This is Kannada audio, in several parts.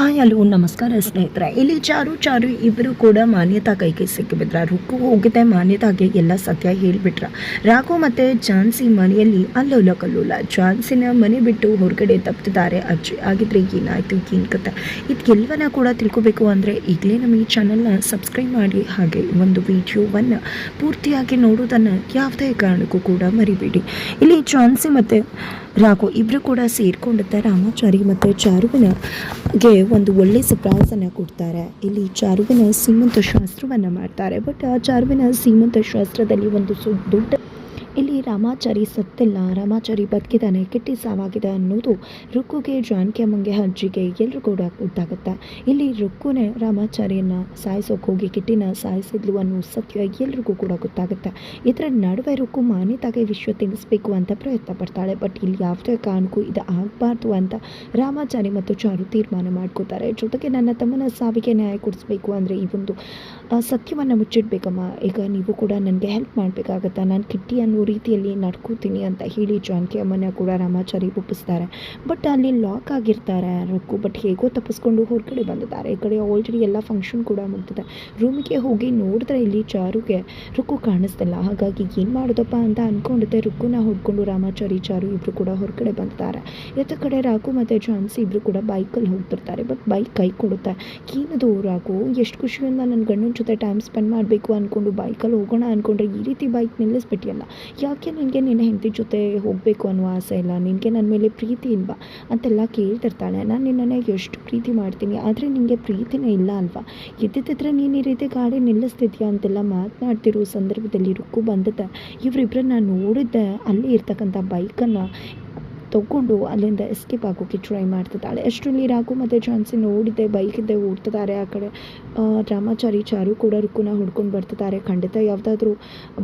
ಹಾಯ್, ಹಲೋ, ನಮಸ್ಕಾರ ಸ್ನೇಹಿತರೆ. ಇಲ್ಲಿ ಚಾರು ಚಾರು ಇಬ್ಬರು ಕೂಡ ಮಾನ್ಯತಾ ಕೈಗೆ ಸಿಕ್ಕಿಬಿದ್ರ ರುಕ್ಕು ಹೋಗಿದೆ, ಮಾನ್ಯತಾಗೆ ಎಲ್ಲ ಸತ್ಯ ಹೇಳಿಬಿಟ್ರ. ರಾಘು ಮತ್ತು ಝಾನ್ಸಿ ಮನೆಯಲ್ಲಿ ಅಲ್ಲೋಲ ಕಲ್ಲೋಲ. ಝಾನ್ಸಿನ ಮನೆ ಬಿಟ್ಟು ಹೊರಗಡೆ ತಪ್ಪಿದ್ದಾರೆ ಅಜ್ಜಿ ಆಗಿದ್ರೆ ಏನಾಯಿತು, ಏನು ಕತೆ? ಇದಕ್ಕೆಲ್ಲವನ್ನ ಕೂಡ ತಿಳ್ಕೊಬೇಕು ಅಂದರೆ ಈಗಲೇ ನಮ್ಮ ಈ ಚಾನಲ್ನ ಸಬ್ಸ್ಕ್ರೈಬ್ ಮಾಡಿ. ಹಾಗೆ ಒಂದು ವಿಡಿಯೋವನ್ನು ಪೂರ್ತಿಯಾಗಿ ನೋಡೋದನ್ನು ಯಾವುದೇ ಕಾರಣಕ್ಕೂ ಕೂಡ ಮರಿಬೇಡಿ. ಇಲ್ಲಿ ಝಾನ್ಸಿ ಮತ್ತು ರಾಘು ಇಬ್ಬರು ಕೂಡ ಸೇರಿಕೊಂಡಿದ್ದ ರಾಮಾಚಾರಿ ಮತ್ತು ಚಾರುವಿನಗೆ ಒಂದು ಒಳ್ಳೆಯ ಸರ್ಪ್ರೈಸನ್ನು ಕೊಡ್ತಾರೆ. ಇಲ್ಲಿ ಚಾರುವಿನ ಸೀಮಂತ ಶಾಸ್ತ್ರವನ್ನು ಮಾಡ್ತಾರೆ. ಬಟ್ ಆ ಚಾರುವಿನ ಸೀಮಂತ ಶಾಸ್ತ್ರದಲ್ಲಿ ಒಂದು ದೊಡ್ಡ ಇಲ್ಲಿ ರಾಮಾಚಾರಿ ಸತ್ತಿಲ್ಲ. ರಾಮಾಚಾರಿ ಬದುಕಿದ್ದಾನೆ, ಕಿಟ್ಟಿ ಸಾವಾಗಿದೆ ಅನ್ನೋದು ರುಕ್ಕುಗೆ ಜಾನಕಿ ಅಮ್ಮಂಗೆ ಅಜ್ಜಿಗೆ ಎಲ್ಲರೂ ಕೂಡ ಗೊತ್ತಾಗುತ್ತೆ ಇಲ್ಲಿ ರುಕ್ಕುನೇ ರಾಮಾಚಾರಿಯನ್ನು ಸಾಯಿಸೋಕೆ ಹೋಗಿ, ಕಿಟ್ಟಿನ ಸಾಯಿಸಿದ್ಲು ಅನ್ನೋ ಸತ್ಯ ಎಲ್ರಿಗೂ ಕೂಡ ಗೊತ್ತಾಗುತ್ತೆ? ಇದರ ನಡುವೆ ರುಕ್ಕು ಮಾನಿತಾಗೆ ವಿಶ್ವ ತಿಳಿಸ್ಬೇಕು ಅಂತ ಪ್ರಯತ್ನ ಪಡ್ತಾಳೆ. ಬಟ್ ಇಲ್ಲಿ ಯಾವುದೇ ಕಾರಣಕ್ಕೂ ಇದು ಆಗಬಾರ್ದು ಅಂತ ರಾಮಾಚಾರಿ ಮತ್ತು ಚಾರು ತೀರ್ಮಾನ ಮಾಡ್ಕೋತಾರೆ. ಜೊತೆಗೆ ನನ್ನ ತಮ್ಮನ ಸಾವಿಗೆ ನ್ಯಾಯ ಕೊಡಿಸ್ಬೇಕು ಅಂದರೆ ಈ ಒಂದು ಸತ್ಯವನ್ನು ಮುಚ್ಚಿಡ್ಬೇಕಮ್ಮ. ಈಗ ನೀವು ಕೂಡ ನನಗೆ ಹೆಲ್ಪ್ ಮಾಡಬೇಕಾಗತ್ತಾ? ನಾನು ಕಿಟ್ಟಿ ಅನ್ನೋ ರೀತಿಯಲ್ಲಿ ನಡ್ಕೋತೀನಿ ಅಂತ ಹೇಳಿ ಜಾನಕಿ ಅಮ್ಮನ ಕೂಡ ರಾಮಾಚಾರಿ ಒಪ್ಪಿಸ್ತಾರೆ. ಬಟ್ ಅಲ್ಲಿ ಲಾಕ್ ಆಗಿರ್ತಾರೆ ರುಕ್ಕು ಬಟ್ ಹೇಗೋ ತಪ್ಪಿಸ್ಕೊಂಡು ಹೊರಗಡೆ ಬಂದಿದ್ದಾರೆ. ಈ ಕಡೆ ಆಲ್ರೆಡಿ ಎಲ್ಲ ಫಂಕ್ಷನ್ ಕೂಡ ಮುಗ್ದಿದೆ. ರೂಮಿಗೆ ಹೋಗಿ ನೋಡಿದ್ರೆ ಇಲ್ಲಿ ಚಾರುಗೆ ರುಕ್ಕು ಕಾಣಿಸ್ತಿಲ್ಲ. ಹಾಗಾಗಿ ಏನು ಮಾಡೋದಪ್ಪ ಅಂತ ಅಂದ್ಕೊಂಡಿದ್ದೆ ರುಕ್ಕುನ ಹೊಡ್ಕೊಂಡು ರಾಮಾಚಾರಿ, ಚಾರು ಇಬ್ಬರು ಕೂಡ ಹೊರಗಡೆ ಬಂದಿದ್ದಾರೆ. ಇತ್ತ ಕಡೆ ರಾಘು ಮತ್ತು ಜಾನ್ಸಿ ಇಬ್ಬರು ಕೂಡ ಬೈಕಲ್ಲಿ ಹೋಗ್ತಿರ್ತಾರೆ. ಬಟ್ ಬೈಕ್ ಕೈ ಕೊಡುತ್ತೆ. ಏನದು ರಾಘು? ಎಷ್ಟು ಖುಷಿಯಿಂದ ನನ್ನ ಗಂಡನ ಜೊತೆ ಟೈಮ್ ಸ್ಪೆಂಡ್ ಮಾಡಬೇಕು ಅಂದ್ಕೊಂಡು ಬೈಕಲ್ಲಿ ಹೋಗೋಣ ಅಂದ್ಕೊಂಡ್ರೆ ಈ ರೀತಿ ಬೈಕ್ ನಿಲ್ಲಿಸ್ಬಿಟ್ಟಿಯಲ್ಲ. ಯಾಕೆ ನಿನಗೆ ನಿನ್ನ ಹೆಂಡತಿ ಜೊತೆ ಹೋಗಬೇಕು ಅನ್ನೋ ಆಸೆ ಇಲ್ಲ? ನಿನಗೆ ನನ್ನ ಮೇಲೆ ಪ್ರೀತಿ ಇಲ್ವಾ? ಅಂತೆಲ್ಲ ಕೇಳ್ತಿರ್ತಾಳೆ. ನಾನು ನಿನ್ನನ್ನು ಎಷ್ಟು ಪ್ರೀತಿ ಮಾಡ್ತೀನಿ, ಆದರೆ ನಿನಗೆ ಪ್ರೀತಿನೇ ಇಲ್ಲ ಅಲ್ವಾ? ಎದ್ದಿದ್ದರೆ ನೀನು ಈ ರೀತಿ ಗಾಡಿ ನಿಲ್ಲಿಸ್ತಿದ್ಯಾ ಅಂತೆಲ್ಲ ಮಾತನಾಡ್ತಿರೋ ಸಂದರ್ಭದಲ್ಲಿ ರುಕ್ಕು ಬಂದಿದೆ. ಇವರಿಬ್ಬರನ್ನ ನೋಡಿದ್ದೆ, ಅಲ್ಲಿ ಇರ್ತಕ್ಕಂಥ ಬೈಕನ್ನು ತಗೊಂಡು ಅಲ್ಲಿಂದ ಎಸ್ಕೇಪ್ ಆಗೋಕ್ಕೆ ಟ್ರೈ ಮಾಡ್ತಿದ್ದಾಳೆ. ಅಷ್ಟರಲ್ಲಿ ರಾಘು ಮತ್ತು ಝಾನ್ಸಿ ನೋಡಿದ್ದೆ ಬೈಕಿದ್ದೆ ಓಡ್ತಿದ್ದಾರೆ. ಆ ಕಡೆ ರಾಮಾಚಾರಿ ಚಾರು ಕೂಡ ರುಕ್ಕುನ ಹುಡ್ಕೊಂಡು ಬರ್ತಿದ್ದಾರೆ. ಖಂಡಿತ ಯಾವುದಾದ್ರೂ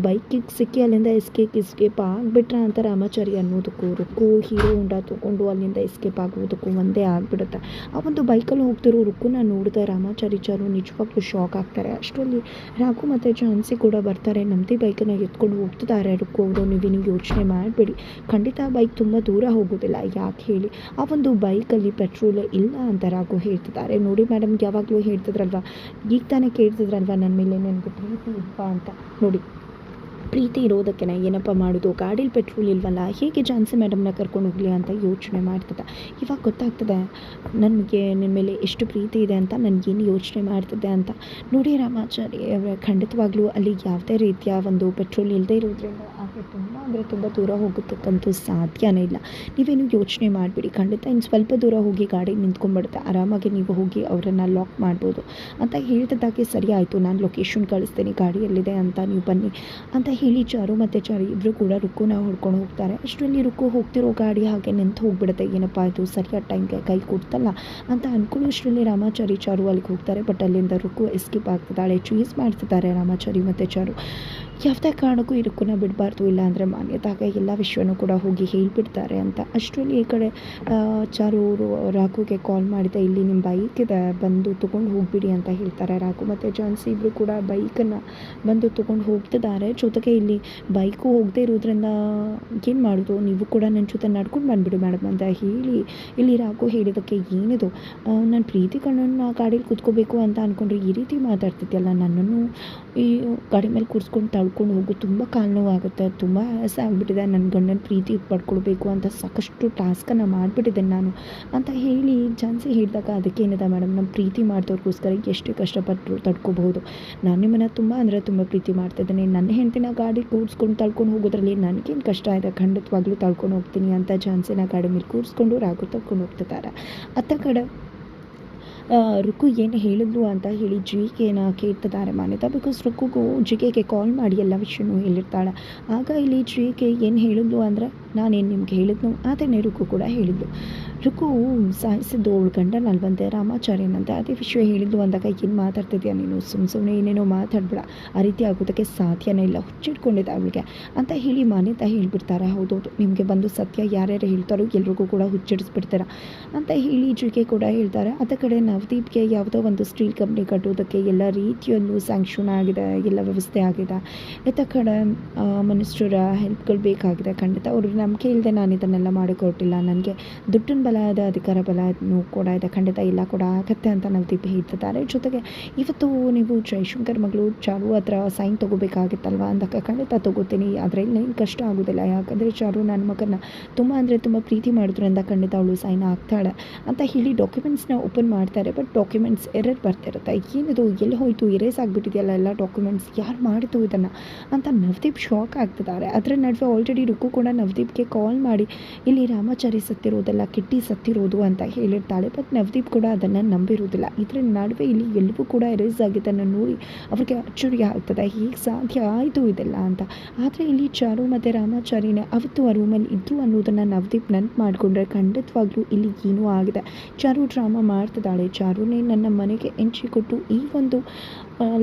ಬೈಕಿಗೆ ಸಿಕ್ಕಿ ಅಲ್ಲಿಂದ ಎಸ್ಕೇಪ್ ಎಸ್ಕೇಪ್ ಆಗಿಬಿಟ್ರೆ ಅಂತ ರಾಮಾಚಾರಿ ಅನ್ನೋದಕ್ಕೂ ರುಕ್ಕು ಹೀರೋ ಹೊಂಡ ತಗೊಂಡು ಅಲ್ಲಿಂದ ಎಸ್ಕೇಪ್ ಆಗೋದಕ್ಕೂ ಒಂದೇ ಆಗಿಬಿಡುತ್ತೆ. ಆ ಒಂದು ಬೈಕಲ್ಲಿ ಹೋಗ್ತಿರೋ ರುಕ್ಕುನ ನೋಡಿದ ರಾಮಾಚಾರಿ ಚಾರು ನಿಜವಾಗ್ಲೂ ಶಾಕ್ ಆಗ್ತಾರೆ. ಅಷ್ಟರಲ್ಲಿ ರಾಘು ಮತ್ತು ಝಾನ್ಸಿ ಕೂಡ ಬರ್ತಾರೆ. ನಮ್ಮದೇ ಬೈಕನ್ನು ಎತ್ಕೊಂಡು ಹೋಗ್ತಿದ್ದಾರೆ. ರುಕ್ಕು ಅವರು ನೀವೇನು ಯೋಚನೆ ಮಾಡಬೇಡಿ. ಖಂಡಿತ ಬೈಕ್ ತುಂಬ ದೂರ ಹೋಗೋದಿಲ್ಲ ಯಾಕೆ ಹೇಳಿ? ಆ ಒಂದು ಬೈಕಲ್ಲಿ ಪೆಟ್ರೋಲ್ ಇಲ್ಲ ಅಂತ ರಾಘು ಹೇಳ್ತಿದ್ದಾರೆ. ನೋಡಿ ಮೇಡಮ್ ಯಾವಾಗಲೂ ಹೇಳ್ತಿದ್ರಲ್ವ? ಈಗ ತಾನೇ ಕೇಳ್ತಿದ್ರಲ್ವ ನನ್ನ ಮೇಲೆ ನನಗೆ ಪ್ರೀತಿ ಇಪ್ಪ ಅಂತ. ನೋಡಿ. ಪ್ರೀತಿ ಇರೋದಕ್ಕೆ ಏನಪ್ಪ ಮಾಡೋದು? ಗಾಡೀಲಿ ಪೆಟ್ರೋಲ್ ಇಲ್ವಲ್ಲ? ಹೇಗೆ ಜಾನ್ಸಿ ಮೇಡಮ್ನ ಕರ್ಕೊಂಡು ಹೋಗಲಿ ಅಂತ ಯೋಚನೆ ಮಾಡ್ತಿದ್ದೆ. ಇವಾಗ ಗೊತ್ತಾಗ್ತದೆ, ನನಗೆ ನಿಮ್ಮ ಮೇಲೆ ಎಷ್ಟು ಪ್ರೀತಿ ಇದೆ ಅಂತ, ನನಗೇನು ಯೋಚನೆ ಮಾಡ್ತಿದ್ದೆ ಅಂತ. ನೋಡಿ ರಾಮಾಚಾರಿ ಅವರೇ, ಖಂಡಿತವಾಗ್ಲೂ ಅಲ್ಲಿ ಯಾವುದೇ ರೀತಿಯ ಒಂದು ಪೆಟ್ರೋಲ್ ಇಲ್ಲದೆ ಇರೋದ್ರಿಂದ ಹಾಗೆ ತುಂಬ ಅಂದರೆ ತುಂಬ ದೂರ ಹೋಗೋದಕ್ಕಂತೂ ಸಾಧ್ಯನೇ ಇಲ್ಲ. ನೀವೇನು ಯೋಚನೆ ಮಾಡಿಬಿಡಿ. ಖಂಡಿತ ಇನ್ನು ಸ್ವಲ್ಪ ದೂರ ಹೋಗಿ ಗಾಡಿ ನಿಂತ್ಕೊಂಡ್ಬಿಡುತ್ತೆ. ಆರಾಮಾಗಿ ನೀವು ಹೋಗಿ ಅವರನ್ನು ಲಾಕ್ ಮಾಡ್ಬೋದು. ಅಂತ ಹೇಳ್ತಿದ್ದಾಗೆ ಸರಿ ಆಯಿತು. ನಾನು ಲೊಕೇಶನ್ ಕಳಿಸ್ತೀನಿ. ಗಾಡಿ ಎಲ್ಲಿದೆ ಅಂತ ನೀವು ಬನ್ನಿ. ಅಂತ ಚಾರು ಮತ್ತು ಚಾರು ಇಬ್ಬರು ಕೂಡ ರುಕ್ಕುನ ಹೊಡ್ಕೊಂಡು ಹೋಗ್ತಾರೆ. ಅಷ್ಟರಲ್ಲಿ ರುಕ್ಕು ಹೋಗ್ತಿರೋ ಗಾಡಿ ಹಾಗೆ ನಿಂತು ಹೋಗ್ಬಿಡುತ್ತೆ. ಏನಪ್ಪ ಇದು? ಸರಿಯಾದ ಟೈಮ್ಗೆ ಕೈ ಕೊಡ್ತಲ್ಲ? ಅಂತ ಅಂದ್ಕೊಳ್ಳೋಷ್ಟರಲ್ಲಿ ರಾಮಾಚಾರಿ ಚಾರು ಅಲ್ಲಿಗೆ ಹೋಗ್ತಾರೆ. ಬಟ್ ಅಲ್ಲಿಂದ ರುಕ್ಕು ಎಸ್ಕೇಪ್ ಆಗ್ತಿದ್ದಾಳೆ. ಚೂಸ್ ಮಾಡ್ತಿದ್ದಾರೆ ರಾಮಾಚಾರಿ ಮತ್ತು ಚಾರು. ಯಾವುದೇ ಕಾರಣಕ್ಕೂ ಇದಕ್ಕೂ ಬಿಡಬಾರ್ದು, ಇಲ್ಲಾಂದರೆ ಮಾನ್ಯತಾಗ ಎಲ್ಲ ವಿಷಯನೂ ಕೂಡ ಹೋಗಿ ಹೇಳಿಬಿಡ್ತಾರೆ ಅಂತ. ಅಷ್ಟರಲ್ಲಿ ಈ ಕಡೆ ಚಾರು ಅವರು ರಾಘುಗೆ ಕಾಲ್ ಮಾಡಿದೆ, ಇಲ್ಲಿ ನಿಮ್ಮ ಬೈಕ್ ಇದೆ, ಬಂದು ತೊಗೊಂಡು ಹೋಗ್ಬಿಡಿ ಅಂತ ಹೇಳ್ತಾರೆ ರಾಘು ಮತ್ತು ಜಾನ್ಸಿ ಇಬ್ಬರು ಕೂಡ ಬೈಕನ್ನು ಬಂದು ತೊಗೊಂಡು ಹೋಗ್ತಿದ್ದಾರೆ. ಜೊತೆಗೆ ಇಲ್ಲಿ ಬೈಕು ಹೋಗದೆ ಇರೋದ್ರಿಂದ ಏನು ಮಾಡೋದು? ನೀವು ಕೂಡ ನನ್ನ ಜೊತೆ ನಡ್ಕೊಂಡು ಬಂದುಬಿಡಿ ಮೇಡಮ್ ಅಂತ ಹೇಳಿ, ಇಲ್ಲಿ ರಾಘು ಹೇಳಿದಕ್ಕೆ ಏನಿದು? ನಾನು ಪ್ರೀತಿ ಕಣ್ಣನ್ನು ಗಾಡೀಲಿ ಕೂತ್ಕೋಬೇಕು ಅಂತ ಅಂದ್ಕೊಂಡ್ರೆ ಈ ರೀತಿ ಮಾತಾಡ್ತಿದ್ಯಲ್ಲ ನನ್ನನ್ನು? ಈ, ಗಾಡಿ ಮೇಲೆ ಕೂರಿಸ್ಕೊಂಡು ತಳ್ಕೊಂಡು ಹೋಗು. ತುಂಬ ಕಾಲು ನೋವಾಗುತ್ತೆ ತುಂಬ ಆಸೆ ಆಗಿಬಿಟ್ಟಿದೆ. ನನ್ನ ಗಂಡನ ಪ್ರೀತಿ ಪಡ್ಕೊಳ್ಬೇಕು ಅಂತ ಸಾಕಷ್ಟು ಟಾಸ್ಕನ್ನು ಮಾಡಿಬಿಟ್ಟಿದ್ದೇನೆ ನಾನು. ಅಂತ ಹೇಳಿ ಜಾನ್ಸಿ ಹೇಳಿದಾಗ ಅದಕ್ಕೇನಿದೆ ಮೇಡಮ್ ನಮ್ಮ ಪ್ರೀತಿ ಮಾಡಿದವ್ರಿಗೋಸ್ಕರ ಎಷ್ಟು ಕಷ್ಟಪಟ್ಟರು ತಡ್ಕೋಬಹುದು. ನಾನು ನಿಮ್ಮನ್ನು ತುಂಬ ಅಂದರೆ ತುಂಬ ಪ್ರೀತಿ ಮಾಡ್ತಿದ್ದೇನೆ ನನ್ನ ಹೆಂಡತಿನ ಗಾಡಿ ಕೂರಿಸ್ಕೊಂಡು ತಳ್ಕೊಂಡು ಹೋಗೋದ್ರಲ್ಲಿ ನನಗೇನು ಕಷ್ಟ ಇದೆ? ಖಂಡಿತವಾಗ್ಲೂ ತಳ್ಕೊಂಡು ಹೋಗ್ತೀನಿ ಅಂತ ಜಾನ್ಸಿನ ಗಾಡಿ ಮೇಲೆ ಕೂರಿಸ್ಕೊಂಡು ರಾಗು ತಳ್ಕೊಂಡು ಹೋಗ್ತಿದ್ದಾರೆ. ಅತ್ತ ಕಡೆ ರುಕು ಏನು ಹೇಳಿದ್ಲು ಅಂತ ಹೇಳಿ ಜಿಕೆನ ಕೇಳ್ತಿದ್ದಾರೆ ಮಾನ್ಯತಾ ಬಿಕಾಸ್ ರುಕ್ಕುಗೂ ಜಿಕೆಗೆ ಕಾಲ್ ಮಾಡಿ ಎಲ್ಲ ವಿಷಯನೂ ಹೇಳಿರ್ತಾಳೆ. ಆಗ ಇಲ್ಲಿ ಜಿಕೆ ಏನು ಹೇಳಿದ್ಲು ಅಂದರೆ, ನಾನೇನು ನಿಮ್ಗೆ ಹೇಳಿದ್ನು ಅದನ್ನೇ ರುಕು ಕೂಡ ಹೇಳಿದ್ಲು. ರುಕು ಸಾಯಿಸಿದ್ದು ಅವಳು ಗಂಡನಲ್ವಂತೆ ರಾಮಾಚಾರ್ಯನಂತೆ, ಅದೇ ವಿಷಯ ಹೇಳಿದ್ಲು ಅಂದಾಗ ಏನು ಮಾತಾಡ್ತಿದ್ಯಾ ನೀನು? ಸುಮ್ಮ ಸುಮ್ಮನೆ ಏನೇನೋ ಮಾತಾಡ್ಬೇಡ, ಆ ರೀತಿ ಆಗೋದಕ್ಕೆ ಸಾಧ್ಯನೇ ಇಲ್ಲ, ಹುಚ್ಚಿಟ್ಕೊಂಡಿದ್ದೆ ಅವಳಿಗೆ ಅಂತ ಹೇಳಿ ಮಾನ್ಯತಾ ಹೇಳಿಬಿಡ್ತಾರೆ. ಹೌದೌದು, ನಿಮಗೆ ಬಂದು ಸತ್ಯ ಯಾರ್ಯಾರು ಹೇಳ್ತಾರೋ ಎಲ್ರಿಗೂ ಕೂಡ ಹುಚ್ಚಿಡಿಸ್ಬಿಡ್ತಾರೆ ಅಂತ ಹೇಳಿ ಜಿಕೆ ಕೂಡ ಹೇಳ್ತಾರೆ. ಅದ ಕಡೆ ನವದೀಪ್ಗೆ ಯಾವುದೋ ಒಂದು ಸ್ಟೀಲ್ ಕಂಪ್ನಿ ಕಟ್ಟೋದಕ್ಕೆ ಎಲ್ಲ ರೀತಿಯಲ್ಲೂ ಸ್ಯಾಂಕ್ಷನ್ ಆಗಿದೆ, ಎಲ್ಲ ವ್ಯವಸ್ಥೆ ಆಗಿದೆ. ಇತ್ತ ಕಡೆ ಮನುಷ್ಯರ ಹೆಲ್ಪ್ಗಳು ಬೇಕಾಗಿದೆ ಖಂಡಿತ. ಅವರು ನಂಬಿಕೆ ಇಲ್ಲದೆ ನಾನು ಇದನ್ನೆಲ್ಲ ಮಾಡಿಕೊಟ್ಟಿಲ್ಲ. ನನಗೆ ದುಡ್ಡಿನ ಬಲ ಇದೆ, ಅಧಿಕಾರ ಬಲನೂ ಕೂಡ ಇದೆ. ಖಂಡಿತ ಇಲ್ಲ ಕೂಡ ಆಗತ್ತೆ ಅಂತ ನವದೀಪ್ ಹೇಳ್ತಿದ್ದಾರೆ. ಜೊತೆಗೆ ಇವತ್ತು ನೀವು ಜಯಶಂಕರ್ ಮಗಳು ಚಾರು ಹತ್ರ ಸೈನ್ ತೊಗೋಬೇಕಾಗಿತ್ತಲ್ವ ಅಂದಾಗ ಖಂಡಿತ ತೊಗೋತೀನಿ. ಆದರೆ ಏನು ಕಷ್ಟ ಆಗೋದಿಲ್ಲ. ಯಾಕಂದರೆ ಚಾರು ನನ್ನ ಮಗನ ತುಂಬ ಅಂದರೆ ತುಂಬ ಪ್ರೀತಿ ಮಾಡಿದ್ರಿಂದ ಖಂಡಿತ ಅವಳು ಸೈನ್ ಆಗ್ತಾಳೆ ಅಂತ ಹೇಳಿ ಡಾಕ್ಯುಮೆಂಟ್ಸ್ನ ಓಪನ್ ಮಾಡ್ತಾರೆ. ಬಟ್ ಡಾಕ್ಯುಮೆಂಟ್ಸ್ ಎರರ್ ಬರ್ತಿರುತ್ತೆ. ಏನಿದು, ಎಲ್ಲಿ ಹೋಯಿತು ಎರೇಸ್ ಆಗಿಬಿಟ್ಟಿದೆಯಲ್ಲ ಎಲ್ಲ ಡಾಕ್ಯುಮೆಂಟ್ಸ್ ಯಾರು ಮಾಡಿತು ಇದನ್ನು ಅಂತ ನವದೀಪ್ ಶಾಕ್ ಆಗ್ತಿದ್ದಾರೆ ಅದರ ನಡುವೆ ಆಲ್ರೆಡಿ ರುಕ್ಕು ಕೂಡ ನವದೀಪ್ಗೆ ಕಾಲ್ ಮಾಡಿ, ಇಲ್ಲಿ ರಾಮಾಚಾರಿ ಸತ್ತಿರೋದಲ್ಲ, ಕಿಟ್ಟಿ ಸತ್ತಿರೋದು ಅಂತ ಹೇಳಿರ್ತಾಳೆ ಬಟ್ ನವದೀಪ್ ಕೂಡ ಅದನ್ನು ನಂಬಿರೋದಿಲ್ಲ ಇದರ ನಡುವೆ ಇಲ್ಲಿ ಎಲ್ಲವೂ ಕೂಡ ಎರೇಸ್ ಆಗಿದ್ದನ್ನು ನೋಡಿ ಅವ್ರಿಗೆ ಅಚ್ಚರಿ ಆಗ್ತದೆ. ಹೇಗೆ ಸಾಧ್ಯ ಆಯಿತು ಇದೆಲ್ಲ ಅಂತ. ಆದರೆ ಇಲ್ಲಿ ಚಾರು ಮತ್ತು ರಾಮಾಚಾರಿನ ಅವತ್ತು ಆ ರೂಮಲ್ಲಿ ಇದ್ದರು ಅನ್ನೋದನ್ನು ನವದೀಪ್ ನೆನ್ಪು ಮಾಡಿಕೊಂಡ್ರೆ ಖಂಡಿತವಾಗ್ಲೂ ಇಲ್ಲಿ ಏನೂ ಆಗಿದೆ. ಚಾರು ಡ್ರಾಮಾ ಮಾಡ್ತಿದ್ದಾಳೆ. ಚಾರುನೇ ನನ್ನ ಮನೆಗೆ ಕೊಟ್ಟು ಈ ಒಂದು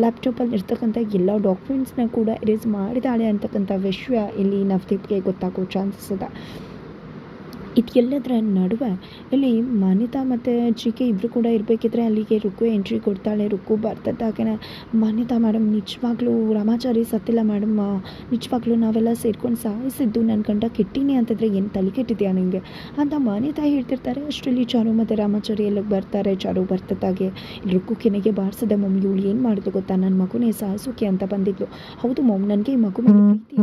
ಲ್ಯಾಪ್ಟಾಪಲ್ಲಿ ಇರ್ತಕ್ಕಂಥ ಎಲ್ಲ ಡಾಕ್ಯುಮೆಂಟ್ಸ್ನ ಕೂಡ ಎರೇಸ್ ಮಾಡಿದಾಳೆ ಅಂತಕ್ಕಂಥ ವಿಷಯ ಇಲ್ಲಿ ನವದೀಪ್ಗೆ ಗೊತ್ತಾಗೋ ಚಾನ್ಸಸ್ ಇದೆ ಇದೆಲ್ಲದರ ನಡುವೆ ಇಲ್ಲಿ ಮಾನ್ಯತಾ ಮತ್ತು ಜಿ ಕೆ ಇಬ್ಬರು ಕೂಡ ಇರಬೇಕಿದ್ರೆ ಅಲ್ಲಿಗೆ ರುಕ್ಕು ಎಂಟ್ರಿ ಕೊಡ್ತಾಳೆ. ರುಕ್ಕು ಬರ್ತದಾಗೆನ ಮಾನ್ಯತಾ ಮೇಡಮ್ ನಿಜವಾಗ್ಲೂ ರಾಮಾಚಾರಿ ಸತ್ತಿಲ್ಲ ಮೇಡಮ್ ನಿಜವಾಗ್ಲೂ ನಾವೆಲ್ಲ ಸೇರ್ಕೊಂಡು ಸಾಯಿಸಿದ್ದು ನನ್ನ ಗಂಡ ಕೆಟ್ಟಿನಿ ಅಂತಂದರೆ ಏನು ತಲೆ ಕೆಟ್ಟಿದೆಯಾ ನಿಮಗೆ ಅಂತ ಮಾನ್ಯತಾ ಹೇಳ್ತಿರ್ತಾರೆ. ಅಷ್ಟರಲ್ಲಿ ಚಾರು ಮತ್ತು ರಾಮಾಚಾರಿ ಎಲ್ಲ ಬರ್ತಾರೆ. ಚಾರು ಬರ್ತದಾಗೆ ರುಕ್ಕು ಕೆನೆಗೆ ಬಾರಿಸಿದೆ. ಮಮ್ಮಿ ಇವಳು ಏನು ಮಾಡಿದ್ರು ಗೊತ್ತಾ? ನನ್ನ ಮಗುನೇ ಸಾಯಿಸೋಕೆ ಅಂತ ಬಂದಿದ್ಲು. ಹೌದು ಮಮ್ ನನಗೆ ಈ ಮಗು ಮೇಲೆ ಪ್ರೀತಿ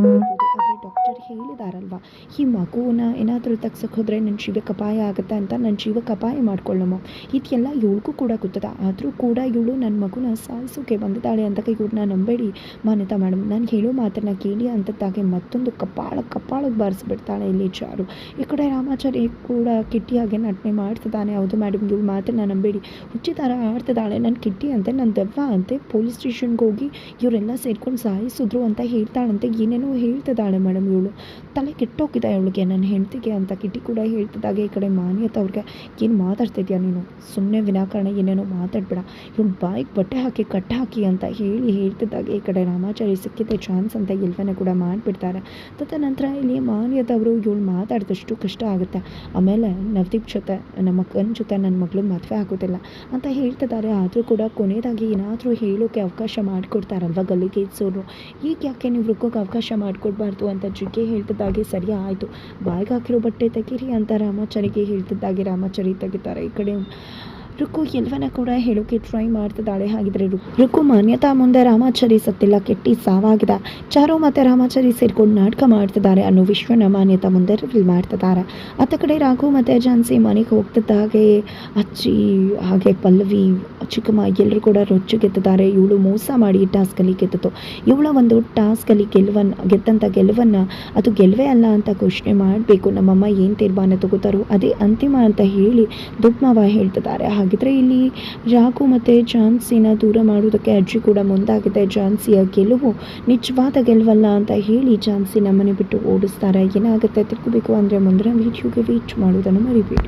ಆದರೆ ಡಾಕ್ಟರ್ ಹೇಳಿದಾರಲ್ವಾ? ಈ ಮಗುವನ್ನ ಏನಾದರೂ ತಗ್ಸಕ್ಕೆ ಹೋದರೆ ನನ್ನ ಜೀವಕ್ಕೆ ಅಪಾಯ ಆಗುತ್ತೆ ಅಂತ ನನ್ನ ಜೀವಕ್ಕೆ ಅಪಾಯ ಮಾಡ್ಕೊಳ್ಳಮ್ಮ ಇದೆಲ್ಲ ಇವಳಿಗೂ ಕೂಡ ಗೊತ್ತದ. ಆದರೂ ಕೂಡ ಇವಳು ನನ್ನ ಮಗುನ ಸಾಯಿಸೋಕೆ ಬಂದಿದ್ದಾಳೆ ಅಂತ ಇವ್ರನ್ನ ನಂಬೇಡಿ ಮಾನ್ಯತಾ ಮೇಡಮ್ ನಾನು ಹೇಳೋ ಮಾತನ್ನು ಕೇಳಿ ಅಂತದ್ದಾಗೆ ಮತ್ತೊಂದು ಕಪಾಳ ಕಪಾಳಕ್ಕೆ ಬಾರಿಸ್ಬಿಡ್ತಾಳೆ ಇಲ್ಲಿ ಚಾರು ಈ ಕಡೆ ರಾಮಾಚಾರಿ ಕೂಡ ಕಿಟ್ಟಿಯಾಗೆ ನಟನೆ ಮಾಡ್ತಿದ್ದಾನೆ. ಹೌದು ಮೇಡಮ್ ಇವಳು ಮಾತನ್ನು ನಂಬೇಡಿ. ಹುಚ್ಚಿ ಥರ ಆಡ್ತಿದ್ದಾಳೆ. ನನ್ನ ಕಿಟ್ಟಿ ಅಂತೆ ನನ್ನ ದೆವ್ವ ಅಂತೆ, ಪೊಲೀಸ್ ಸ್ಟೇಷನ್ಗೆ ಹೋಗಿ ಇವರೆಲ್ಲ ಸೇರ್ಕೊಂಡು ಸಾಯಿಸಿದ್ರು ಅಂತ ಹೇಳ್ತಾಳಂತೆ. ಏನೇನೋ ಹೇಳ್ತಿದ್ದಾಳೆ ಮೇಡಮ್ ಇವಳು. ತಲೆ ಕೆಟ್ಟೋಗಿದೆ ಅವಳಿಗೆ ನನ್ನ ಹೆಂಡತಿಗೆ ಅಂತ ಕಿಟ್ಟಿ ಕೂಡ ಹೇಳ್ತಿದ್ದಾಗ ಈ ಕಡೆ ಮಾನ್ಯತ ಅವ್ರಿಗೆ, ಏನು ಮಾತಾಡ್ತಿದ್ಯಾ ನೀನು? ಸುಮ್ಮನೆ ವಿನಾಕಾರಣ ಏನೇನೋ ಮಾತಾಡ್ಬೇಡ. ಇವ್ನು ಬಾಯಿಗೆ ಬಟ್ಟೆ ಹಾಕಿ, ಕಟ್ಟೆ ಹಾಕಿ ಅಂತ ಹೇಳಿ ಹೇಳ್ತಿದ್ದಾಗ ಈ ಕಡೆ ರಾಮಾಚಾರಿ ಸಿಕ್ಕಿದೆ ಚಾನ್ಸ್ ಅಂತ ಎಲ್ಲವನ್ನ ಕೂಡ ಮಾಡಿಬಿಡ್ತಾರೆ. ತದನಂತರ ಇಲ್ಲಿ ಮಾನ್ಯತ ಅವರು ಇವಳು ಮಾತಾಡಿದಷ್ಟು ಕಷ್ಟ ಆಗುತ್ತೆ. ಆಮೇಲೆ ನವದೀಪ್ ಜೊತೆ, ನಮ್ಮ ಅಕ್ಕನ ಜೊತೆ ನನ್ನ ಮಗಳು ಮದುವೆ ಆಗೋದಿಲ್ಲ ಅಂತ ಹೇಳ್ತಿದ್ದಾರೆ. ಆದರೂ ಕೂಡ ಕೊನೆಯದಾಗಿ ಏನಾದರೂ ಹೇಳೋಕ್ಕೆ ಅವಕಾಶ ಮಾಡಿಕೊಡ್ತಾರಲ್ವ ಗಲ್ಲಿಗೆ ಇಡ್ಸೋರು ಈಗ ಯಾಕೆ ನೀವು ರುಕ್ಕೋಗೆ ಅವಕಾಶ ಮಾಡಿಕೊಡ್ಬಾರ್ದು ಅಂತ ಜಿಗ್ಗೆ ಹೇಳ್ತಿದ್ದಾಗೆ ಸರಿ, ಆಯಿತು. ಬಾಯಿಗೆ ಹಾಕಿರೋ ಬಟ್ಟೆ ತೆಗೀರಿ. ಅಂತ ರಾಮಾಚಾರಿಗೆ ಹೇಳ್ತಿದ್ದಾಗೆ ರಾಮಾಚಾರಿ ತೆಗಿತಾರೆ. ಈ ಕಡೆ ರುಕ್ಕು ಎಲ್ಲವನ್ನ ಕೂಡ ಹೇಳೋಕೆ ಟ್ರೈ ಮಾಡ್ತಿದ್ದಾಳೆ. ಹಾಗಿದ್ರೆ ರುಕು ರುಕು ಮಾನ್ಯತಾ ಮುಂದೆ ರಾಮಾಚಾರಿ ಸತ್ತಿಲ್ಲ, ಕೆಟ್ಟಿ ಸಾವಾಗಿದ. ಚಾರು ಮತ್ತು ರಾಮಾಚಾರಿ ಸೇರ್ಕೊಂಡು ನಾಟಕ ಮಾಡ್ತಿದ್ದಾರೆ ಅನ್ನೋ ವಿಶ್ವನ ಮಾನ್ಯತಾ ಮುಂದೆ ರಿವೀಲ್ ಮಾಡ್ತಿದ್ದಾರೆ. ಅತ್ತ ಕಡೆ ರಾಘು ಮತ್ತೆ ಝಾನ್ಸಿ ಮನೆಗೆ ಹೋಗ್ತಿದ್ದಾಗೆ. ಅಚ್ಚಿ ಹಾಗೆ ಪಲ್ಲವಿ ಚಿಕ್ಕಮ್ಮ ಎಲ್ಲರೂ ಕೂಡ ರೊಚ್ಚು ಗೆದ್ದಿದ್ದಾರೆ ಇವಳು ಮೋಸ ಮಾಡಿ ಟಾಸ್ಕಲ್ಲಿ ಗೆದ್ದಿತು. ಇವಳ ಒಂದು ಟಾಸ್ಕಲ್ಲಿ ಗೆಲುವನ್ನು ಗೆದ್ದಂಥ ಗೆಲುವನ್ನು ಅದು ಗೆಲುವೇ ಅಲ್ಲ ಅಂತ ಘೋಷಣೆ ಮಾಡಬೇಕು. ನಮ್ಮಮ್ಮ ಏನು ತೀರ್ಮಾನ ತಗೋತಾರೋ ಅದೇ ಅಂತಿಮ ಅಂತ ಹೇಳಿ ದೊಡ್ಡ ಮಾವ ಹೇಳ್ತಿದ್ದಾರೆ. ಹಾಗಿದ್ರೆ ಇಲ್ಲಿ ರಾಘು ಮತ್ತೆ ಝಾನ್ಸಿನ ದೂರ ಮಾಡುವುದಕ್ಕೆ ಅಜ್ಜಿ ಕೂಡ ಮುಂದಾಗಿದೆ. ಝಾನ್ಸಿಯ ಗೆಲುವು ನಿಜವಾದ ಗೆಲುವಲ್ಲ ಅಂತ ಹೇಳಿ ಝಾನ್ಸಿ ನಮ್ಮನೆ ಬಿಟ್ಟು ಓಡಿಸ್ತಾರೆ. ಏನಾಗುತ್ತೆ ತಿರ್ಕೋಬೇಕು ಅಂದ್ರೆ ಮುಂದಿನ ವೀಡಿಯೋಗೆ ವೇಟ್ ಮಾಡೋದನ್ನು ಮರಿಬೇಡಿ.